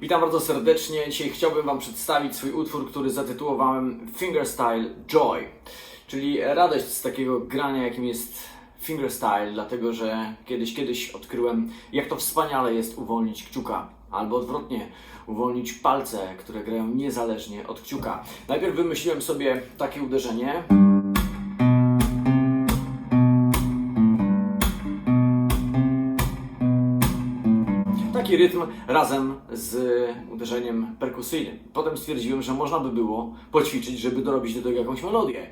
Witam bardzo serdecznie. Dzisiaj chciałbym Wam przedstawić swój utwór, który zatytułowałem Fingerstyle Joy, czyli radość z takiego grania, jakim jest fingerstyle, dlatego że kiedyś, kiedyś odkryłem, jak to wspaniale jest uwolnić kciuka, albo odwrotnie, uwolnić palce, które grają niezależnie od kciuka. Najpierw wymyśliłem sobie takie uderzenie. Taki rytm razem z uderzeniem perkusyjnym. Potem stwierdziłem, że można by było poćwiczyć, żeby dorobić do tego jakąś melodię.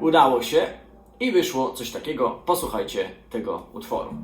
Udało się i wyszło coś takiego. Posłuchajcie tego utworu.